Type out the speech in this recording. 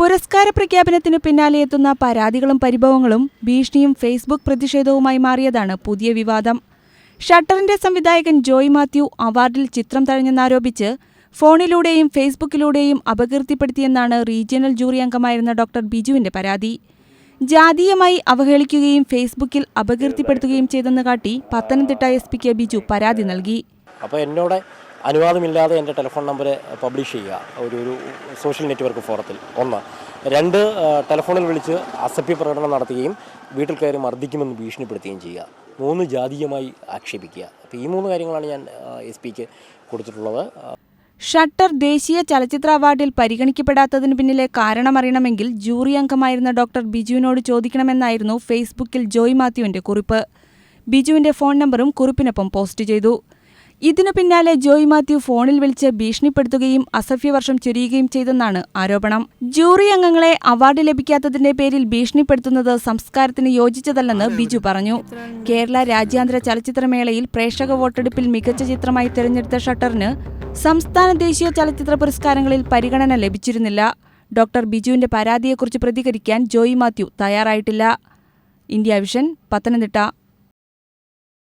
പുരസ്കാര പ്രഖ്യാപനത്തിന് പിന്നാലെ എത്തുന്ന പരാതികളും പരിഭവങ്ങളും ഭീഷണിയും ഫേസ്ബുക്ക് പ്രതിഷേധവുമായി മാറിയതാണ് പുതിയ വിവാദം. ഷട്ടറിന്റെ സംവിധായകൻ ജോയ് മാത്യു അവാർഡിൽ ചിത്രം തഴഞ്ഞെന്നാരോപിച്ച് ഫോണിലൂടെയും ഫേസ്ബുക്കിലൂടെയും അപകീർത്തിപ്പെടുത്തിയെന്നാണ് റീജിയണൽ ജൂറി അംഗമായിരുന്ന ഡോക്ടർ ബിജുവിന്റെ പരാതി. ജാതീയമായി അവഹേളിക്കുകയും ഫേസ്ബുക്കിൽ അപകീർത്തിപ്പെടുത്തുകയും ചെയ്തെന്ന് കാട്ടി പത്തനംതിട്ട എസ് പിക്ക് ബിജു പരാതി നൽകി. അപ്പോൾ എന്നോട് അനുവാദമില്ലാതെ എന്റെ ടെലിഫോൺ നമ്പർ പബ്ലിഷ് ചെയ്യുക. ഒരു ഒരു സോഷ്യൽ നെറ്റ്വർക്ക് ഫോറത്തിൽ. ഒന്ന്. രണ്ട് ടെലിഫോണിൽ വിളിച്ച് അസഭ്യ പ്രകടനം നടത്തുകയും വീട്ടിൽ കയറി മർദ്ദിക്കുമെന്ന് ഭീഷണിപ്പെടുത്തുകയും ചെയ്യുക. മൂന്ന് ജാതീയമായി ആക്ഷേപിക്കുക. അപ്പോൾ ഈ മൂന്ന് കാര്യങ്ങളാണ് ഞാൻ എസ് പിക്ക് കൊടുത്തിട്ടുള്ളത്. ഷട്ടർ ദേശീയ ചലച്ചിത്ര അവാർഡിൽ പരിഗണിക്കപ്പെടാത്തതിന് പിന്നിലെ കാരണമറിയണമെങ്കിൽ ജൂറി അംഗമായിരുന്ന ഡോക്ടർ ബിജുവിനോട് ചോദിക്കണമെന്നായിരുന്നു ഫേസ്ബുക്കിൽ ജോയ് മാത്യുവിന്റെ കുറിപ്പ്. ബിജുവിന്റെ ഫോൺ നമ്പറും കുറിപ്പിനൊപ്പം പോസ്റ്റ് ചെയ്തു. ഇതിനു പിന്നാലെ ജോയ് മാത്യു ഫോണിൽ വിളിച്ച് ഭീഷണിപ്പെടുത്തുകയും അസഭ്യവർഷം ചൊരിയുകയും ചെയ്തെന്നാണ് ആരോപണം. ജൂറി അംഗങ്ങളെ അവാർഡ് ലഭിക്കാത്തതിന്റെ പേരിൽ ഭീഷണിപ്പെടുത്തുന്നത് സംസ്കാരത്തിന് യോജിച്ചതല്ലെന്ന് ബിജു പറഞ്ഞു. കേരള രാജ്യാന്തര ചലച്ചിത്രമേളയിൽ പ്രേക്ഷക വോട്ടെടുപ്പിൽ മികച്ച ചിത്രമായി തിരഞ്ഞെടുത്ത ഷട്ടറിന് സംസ്ഥാന ദേശീയ ചലച്ചിത്ര പുരസ്കാരങ്ങളിൽ പരിഗണന ലഭിച്ചിരുന്നില്ല. ഡോക്ടർ ബിജുവിന്റെ പരാതിയെക്കുറിച്ച് പ്രതികരിക്കാൻ ജോയി മാത്യു തയ്യാറായിട്ടില്ല. India Vision Pathanamthitta.